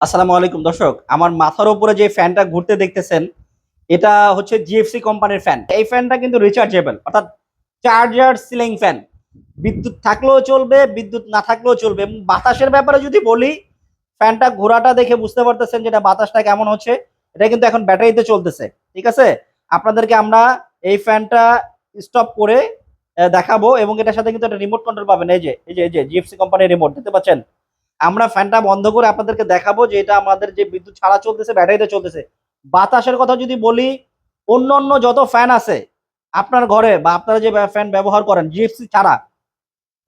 আসসালামু আলাইকুম, দর্শক। আমার মাথার উপরে যে ফ্যানটা ঘুরতে দেখতেছেন, এটা হচ্ছে জিএফসি কোম্পানির ফ্যান। এই ফ্যানটা কিন্তু রিচার্জেবল অর্থাৎ চার্জার সিলিং ফ্যান বিদ্যুৎ থাকলেও চলবে, বিদ্যুৎ না থাকলেও চলবে। বাতাসের ব্যাপারে যদি বলি, ফ্যানটা ঘোরাটা দেখে বুঝতে পারতেছেন যেটা বাতাসটা কেমন হচ্ছে। এটা কিন্তু এখন ব্যাটারিতে চলতেছে, ঠিক আছে? আপনাদেরকে আমরা এই ফ্যানটা স্টপ করে দেখাবো এবং এটার সাথে কিন্তু একটা রিমোট কন্ট্রোল পাবেন। যে, এই যে এই যে জিএফসি কোম্পানির রিমোট দেখতে পাচ্ছেন? আমরা ফ্যানটা বন্ধ করে আপনাদেরকে দেখাবো যে এটা আমাদের যে বিদ্যুৎ ছাড়া চলতেছে, ব্যাটারিতে চলতেছে। বাতাসের কথা যদি বলি অন্য অন্য যত ফ্যান আছে, আপনার ঘরে বা আপনারা যে ফ্যান ব্যবহার করেন জিএফসি ছাড়া,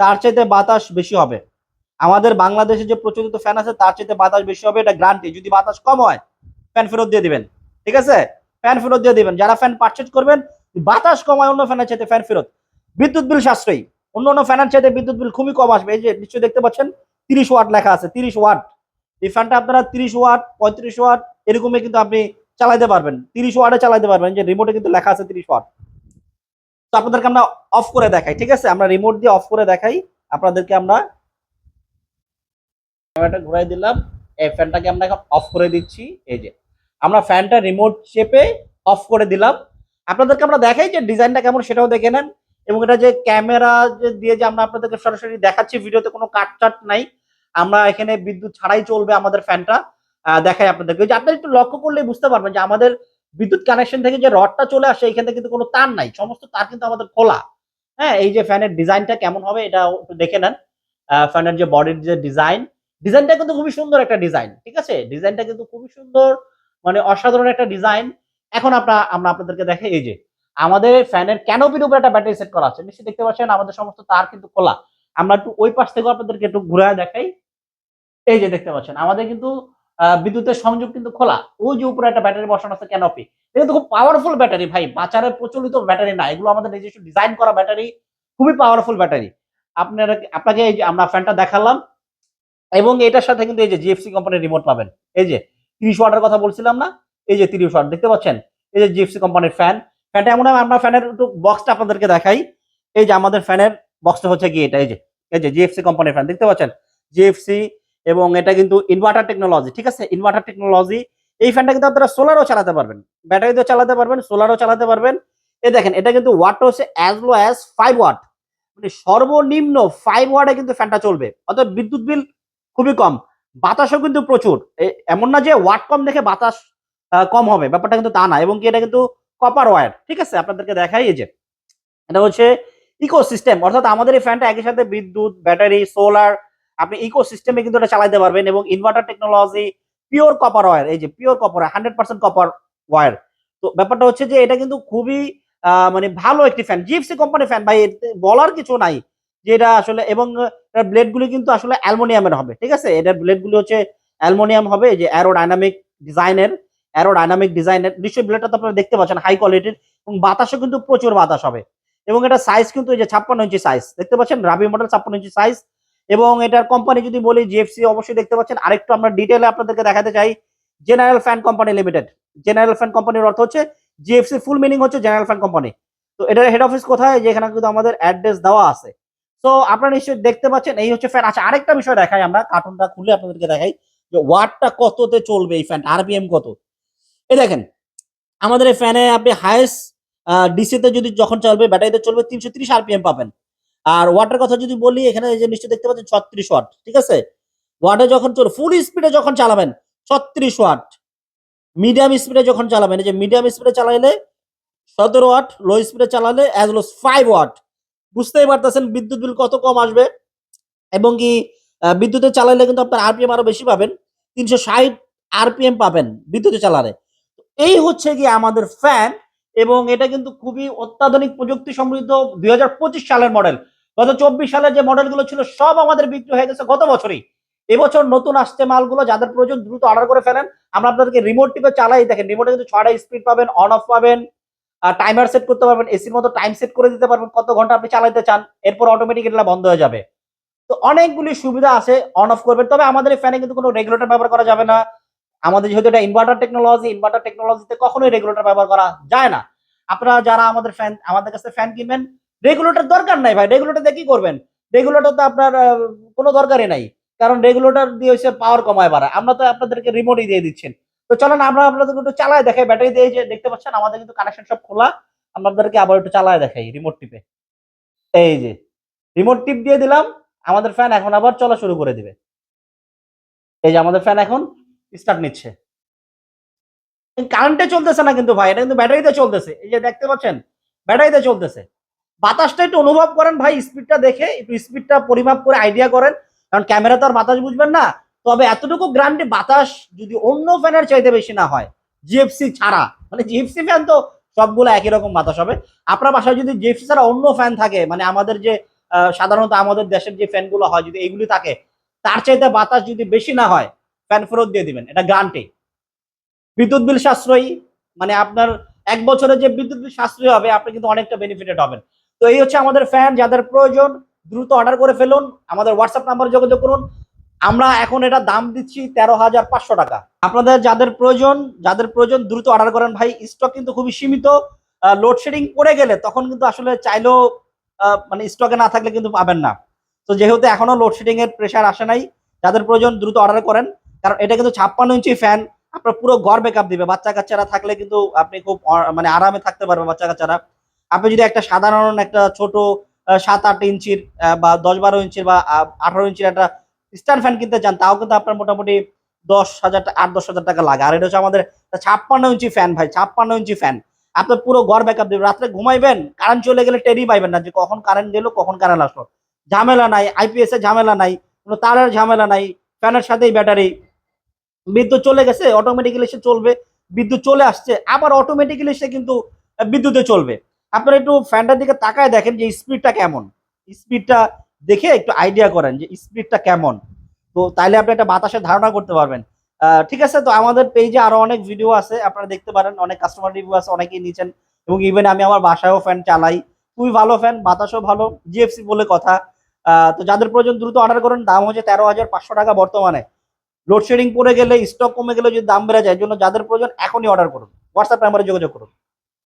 তার চাইতে বাতাস বেশি হবে। আমাদের বাংলাদেশে যে প্রচলিত ফ্যান আছে, তার চাইতে বাতাস বেশি হবে, এটা গ্রান্টি যদি বাতাস কম হয়, ফ্যান ফেরত দিয়ে দিবেন। ঠিক আছে? ফ্যান ফেরত দিয়ে দিবেন। যারা ফ্যান পারচেজ করবেন, বাতাস কমায় অন্য ফ্যানের চাইতে ফ্যান ফেরত। বিদ্যুৎ বিল সাশ্রয়ী। অন্য অন্য ফ্যানের চাইতে বিদ্যুৎ বিল খুবই কম আসবে। এই যে নিশ্চয়ই দেখতে পাচ্ছেন তিরিশ ওয়াট লেখা আছে, তিরিশ ওয়াট। এই ফ্যানটা আপনারা তিরিশ ওয়াট, পঁয়ত্রিশ ওয়াট, এরকমই কিন্তু আপনি চালাইতে পারবেন। তিরিশ ওয়াটে চালাইতে পারবেন, যে রিমোটে কিন্তু লেখা আছে তিরিশ ওয়াট। তো আপনাদেরকে আমরা অফ করে দেখাই, ঠিক আছে? আমরা রিমোট দিয়ে অফ করে দেখাই। আপনাদেরকে আমরা ক্যামেরাটা ঘুরাই দিলাম। এই ফ্যানটাকে আমরা এখন অফ করে দিচ্ছি। এই যে, আমরা ফ্যানটা রিমোট চেপে অফ করে দিলাম। আপনাদেরকে আমরা দেখাই যে ডিজাইনটা কেমন, সেটাও দেখে নেন। এবং এটা যে ক্যামেরা যে দিয়ে যে আমরা আপনাদেরকে সরাসরি দেখাচ্ছি, ভিডিওতে কোনো কাটচাট নাই। আমরা এখানে বিদ্যুৎ ছাড়াই চলবে আমাদের ফ্যানটা। দেখাই আপনাদেরকে। যে আপনারা একটু লক্ষ্য করলে বুঝতে পারবেন যে আমাদের বিদ্যুৎ কানেকশন থেকে যে রডটা চলে আসে, এখান থেকে কিন্তু কোনো তার নাই। সমস্ত তার কিন্তু আমাদের খোলা। হ্যাঁ এই যে ফ্যানের ডিজাইনটা কেমন হবে এটা দেখে নেন। ফ্যানের যে বডির যে ডিজাইন ডিজাইনটা কিন্তু খুবই সুন্দর একটা ডিজাইন ঠিক আছে? ডিজাইনটা কিন্তু খুবই সুন্দর মানে অসাধারণ একটা ডিজাইন এখন আপনার আমরা আপনাদেরকে দেখাই, এই যে আমাদের ফ্যানের ক্যানোপির উপরে একটা ব্যাটারি সেট করা আছে? নিশ্চয়ই দেখতে পাচ্ছেন, আমাদের সমস্ত তার কিন্তু খোলা। আমরা একটু ওই পাশ থেকে আপনাদেরকে একটু ঘুরে দেখাই। এই যে দেখতে পাচ্ছেন, আমাদের কিন্তু বিদ্যুতের সংযোগ কিন্তু খোলা। ওই যে উপরে একটা ব্যাটারি বসানো আছে ক্যানোপি এটা কিন্তু খুব পাওয়ারফুল ব্যাটারি ভাই। বাজারে প্রচলিত ব্যাটারি না। এগুলো আমাদের নিজস্ব ডিজাইন করা ব্যাটারি, খুবই পাওয়ারফুল ব্যাটারি। আপনারা, আপনাকে এই যে আমরা ফ্যানটা দেখালাম, এবং এটার সাথে কিন্তু এই যে জিএফসি কোম্পানির রিমোট পাবেন। এই যে, তিরিশ ওয়াটের কথা বলছিলাম না? এই যে তিরিশ ওয়াট, দেখতে পাচ্ছেন? এই যে জিএফসি কোম্পানির ফ্যান ফ্যানটা এমন আমরা ফ্যানের একটু বক্সটা আপনাদেরকে দেখাই। এই যে আমাদের ফ্যানের বক্সটা হচ্ছে কি এটা, এই যে এই যে জিএফসি কোম্পানির ফ্যান দেখতে পাচ্ছেন? জিএফসি এবং এটা কিন্তু ইনভার্টার টেকনোলজি ঠিক আছে? ইনভার্টার টেকনোলজি এই ফ্যানটা কিন্তু আপনারা সোলারও চালাতে পারবেন। ব্যাটারিতেও চালাতে পারবেন সোলারও চালাতে পারবেন। এই দেখেন, এটা কিন্তু ওয়াটটা হচ্ছে as low as five watt মানে সর্বনিম্ন ফাইভ ওয়াটে কিন্তু ফ্যানটা চলবে। অর্থাৎ বিদ্যুৎ বিল খুবই কম। বাতাসও কিন্তু প্রচুর। এমন না যে ওয়াট কম দেখে বাতাস কম হবে, ব্যাপারটা কিন্তু তা না। এবং কি এটা কিন্তু কপার ওয়্যার ঠিক আছে? আপনাদেরকে দেখাই এই যে, এটা হচ্ছে ইকো সিস্টেম অর্থাৎ আমাদের এই ফ্যানটা একই সাথে বিদ্যুৎ ব্যাটারি সোলার আপনি ইকো সিস্টেমে কিন্তু এটা চালাতে পারবেন এবং inverter technology pure copper wire এই যে pure copper hundred percent copper wire তো ব্যাপারটা হচ্ছে যে এটা কিন্তু খুবই মানে ভালো একটি ফ্যান জিপসি কোম্পানির ফ্যান ভাই বলার কিছু নাই যে এটা আসলে, এবং ব্লেড গুলি কিন্তু আসলে অ্যালমোনিয়ামের হবে, ঠিক আছে? এটার ব্লেড গুলি হচ্ছে অ্যালমোনিয়াম হবে, এই যে অ্যারোডাইনামিক ডিজাইনের অ্যারোডাইনামিক ডিজাইনের নিশ্চয়ই ব্লেডটা তো আপনারা দেখতে পাচ্ছেন হাই কোয়ালিটির এবং বাতাসও কিন্তু প্রচুর বাতাস হবে। এবং এটা সাইজ কিন্তু এই যে ছাপ্পান্ন ইঞ্চি সাইজ দেখতে পাচ্ছেন? রাবি মডেল ছাপ্পান্ন ইঞ্চি সাইজ এবং এটার কোম্পানি যদি বলি জিএফসি অবশ্যই দেখতে পাচ্ছেন। আরেকটু আমরা ডিটেলে আপনাদেরকে দেখাতে চাই। General fan company limited general fan কোম্পানির অর্থ হচ্ছে জিএফসি ফুল মিনিং হচ্ছে জেনারেল ফ্যান কোম্পানি তো এটার হেড অফিস কোথায়? যেখানে কিন্তু আমাদের অ্যাড্রেস দেওয়া আছে। তো আপনারা নিশ্চয়ই দেখতে পাচ্ছেন, এই হচ্ছে ফ্যান আচ্ছা আরেকটা বিষয় দেখাই আমরা কার্টুনটা খুলে আপনাদেরকে দেখাই, যে ওয়াটটা কততে চলবে এই ফ্যান আরপিএম কত? এই দেখেন, আমাদের এই ফ্যানে আপনি হাইয়েস্ট ডিসিতে যদি যখন চলবে ব্যাটারিতে চলবে তিনশো তিরিশ আরপিএম পাবেন। আর ওয়াটের কথা যদি বলি, এখানে যে নিশ্চয় দেখতে পাচ্ছেন ছত্রিশ ওয়াট ঠিক আছে? ওয়াটে যখন চল ফুল স্পিডে যখন চালাবেন, ছত্রিশ ওয়াট মিডিয়াম স্পিডে যখন চালাবেন, এই যে মিডিয়াম স্পিডে চালাইলে সতেরো ওয়াট লো স্পিডে চালালে অ্যাজ লো ফাইভ ওয়াট বুঝতেই পারতেছেন বিদ্যুৎ বিল কত কম আসবে? এবং কি বিদ্যুতে চালাইলে কিন্তু আপনার আরপিএম আরও বেশি পাবেন, তিনশো ষাট আরপিএম পাবেন বিদ্যুতে চালালে। এই হচ্ছে কি আমাদের ফ্যান এবং এটা কিন্তু খুবই অত্যাধুনিক প্রযুক্তি সমৃদ্ধ দুই হাজার পঁচিশ সালের মডেল গত চব্বিশ সালের যে মডেলগুলো ছিল সব আমাদের বিক্রি হয়ে গেছে গত বছরই। এবছর নতুন আসছে মালগুলো যাদের প্রয়োজন দ্রুত অর্ডার করে ফেলেন। আমরা আপনাদেরকে রিমোট টিপে চালাই, দেখেন রিমোটে কিন্তু ছয়টা স্পিড পাবেন অন অফ পাবেন টাইমার সেট করতে পারবেন এসির মতো টাইম সেট করে দিতে পারবেন, কত ঘণ্টা আপনি চালাতে চান, এরপর অটোমেটিক এটা বন্ধ হয়ে যাবে। তো অনেকগুলি সুবিধা আছে অন অফ করবেন, তবে আমাদের এই ফ্যানে কিন্তু কোনো রেগুলেটর ব্যবহার করা যাবে না। আমাদের যেহেতু এটা ইনভার্টার টেকনোলজি ইনভার্টার টেকনোলজিতে কখনোই রেগুলেটর ব্যবহার করা যায় না। আপনারা যারা আমাদের ফ্যান আমাদের কাছে ফ্যান কিনবেন রেগুলেটর দরকার নাই ভাই। রেগুলেটর দিয়ে কি করবেন? রেগুলেটর তো আপনার কোনো দরকারই নাই। কারণ রেগুলেটর দিয়ে হচ্ছে পাওয়ার কমায় বাড়ায়। আমরা তো আপনাদেরকে রিমোটই দিয়ে দিচ্ছেন। তো চলেন, আমরা আপনাদেরকে একটু চালায় দেখাই। ব্যাটারি দিয়ে যে দেখতে পাচ্ছেন, আমাদের কিন্তু কানেকশন সব খোলা। আপনাদেরকে আবার একটু চালায় দেখাই রিমোট টিপে। এই যে রিমোট টিপ দিয়ে দিলাম। আমাদের ফ্যান এখন আবার চলা শুরু করে দিবে। এই যে, আমাদের ফ্যান এখন স্টার্ট নিচ্ছে। কারেন্টে চলতেছে না কিন্তু ভাই, এটা কিন্তু ব্যাটারিতে চলতেছে। এই যে দেখতে পাচ্ছেন ব্যাটারিতে চলতেছে। বাতাসটা একটু অনুভব করেন ভাই স্পিডটা দেখে, একটু স্পিডটা পরিমাপ করে আইডিয়া করেন। কারণ ক্যামেরা তো আর বাতাস বুঝবেন না। তবে এতটুকু গ্রান্টে বাতাস যদি অন্য ফ্যানের চাইতে বেশি না হয় জিএফসি ছাড়া মানে জিএফসি ফ্যান তো সবগুলো একই রকম বাতাস হবে। আপনার বাসায় যদি জিএফসি ছাড়া অন্য ফ্যান থাকে মানে আমাদের যে সাধারণত আমাদের দেশের যে ফ্যানগুলো হয়, যদি এইগুলি থাকে, তার চাইতে বাতাস যদি বেশি না হয় ফ্যান ফেরত দিয়ে দিবেন, এটা গ্রান্টে বিদ্যুৎ বিল সাশ্রয়ী মানে আপনার এক বছরে যে বিদ্যুৎ বিল সাশ্রয়ী হবে, আপনি কিন্তু অনেকটা বেনিফিটেড হবেন তো এই হচ্ছে আমাদের ফ্যান যাদের প্রয়োজন, দ্রুত অর্ডার করে ফেলুন, আমাদের হোয়াটসঅ্যাপ নাম্বারে যোগাযোগ করুন। আমরা এখন এটা দাম দিচ্ছি তেরো হাজার পাঁচশো টাকা। আপনাদের যাদের প্রয়োজন যাদের প্রয়োজন, দ্রুত অর্ডার করেন। ভাই স্টক কিন্তু খুবই সীমিত লোডশেডিং পড়ে গেলে তখন কিন্তু আসলে চাইলেও মানে স্টকে না থাকলে কিন্তু পাবেন না। তো যেহেতু এখনও লোডশেডিং এর প্রেশার আসে নাই, যাদের প্রয়োজন, দ্রুত অর্ডার করেন। কারণ এটা কিন্তু ছাপ্পান্ন ইঞ্চি ফ্যান আপনার পুরো ঘর ব্যাকআপ দিবে। বাচ্চা কাচ্চারা থাকলে কিন্তু আপনি খুব মানে আরামে থাকতে পারবেন বাচ্চা কাচ্চারা। আপনি যদি একটা সাধারণ, একটা ছোট সাত আট ইঞ্চির বা দশ বারো ইঞ্চির বা আঠারো ইঞ্চির একটা স্ট্যান্ড ফ্যান কিনতে চান, তাও কিন্তু আপনার মোটামুটি দশ হাজার টা- আট, দশ হাজার টাকা লাগে। আর এটা হচ্ছে আমাদের ছাপ্পান্ন ইঞ্চি ফ্যান ভাই, ছাপ্পান্ন ইঞ্চি ফ্যান আপনার পুরো ঘর ব্যাকআপ দেবে। রাত্রে ঘুমাইবেন কারেন্ট চলে গেলে টেরি পাইবেন না যে কখন কারেন্ট গেল, কখন কারেন্ট আসলো। ঝামেলা নাই আইপিএস এর ঝামেলা নাই, কোনো তারের ঝামেলা নাই ফ্যানের সাথেই ব্যাটারি বিদ্যুৎ চলে গেছে অটোমেটিক্যালি সে চলবে। বিদ্যুৎ চলে আসছে, আবার অটোমেটিক্যালি সে কিন্তু বিদ্যুতে চলবে। আপনারা একটু ফ্যানটার দিকে তাকায় দেখেন যে স্পিডটা কেমন। স্পিডটা দেখে একটু আইডিয়া করেন যে স্পিডটা কেমন। তো তাইলে আপনি একটা বাতাসের ধারণা করতে পারবেন। ঠিক আছে, তো আমাদের পেজে আরও অনেক ভিডিও আছে, আপনারা দেখতে পারেন, অনেক কাস্টমার রিভিউ আছে, অনেকেই নিচ্ছেন এবং ইভেন আমি আমার বাসায়ও ফ্যান চালাই। খুবই ভালো ফ্যান বাতাসও ভালো জিএফসি বলে কথা। তো যাদের প্রয়োজন দ্রুত অর্ডার করুন, দাম হচ্ছে তেরো হাজার পাঁচশো টাকা বর্তমানে। লোডশেডিং পড়ে গেলে স্টক কমে গেলে যদি দাম বেড়ে যায় জন্য যাদের প্রয়োজন এখনই অর্ডার করুন। হোয়াটসঅ্যাপ নাম্বারে যোগাযোগ করুন।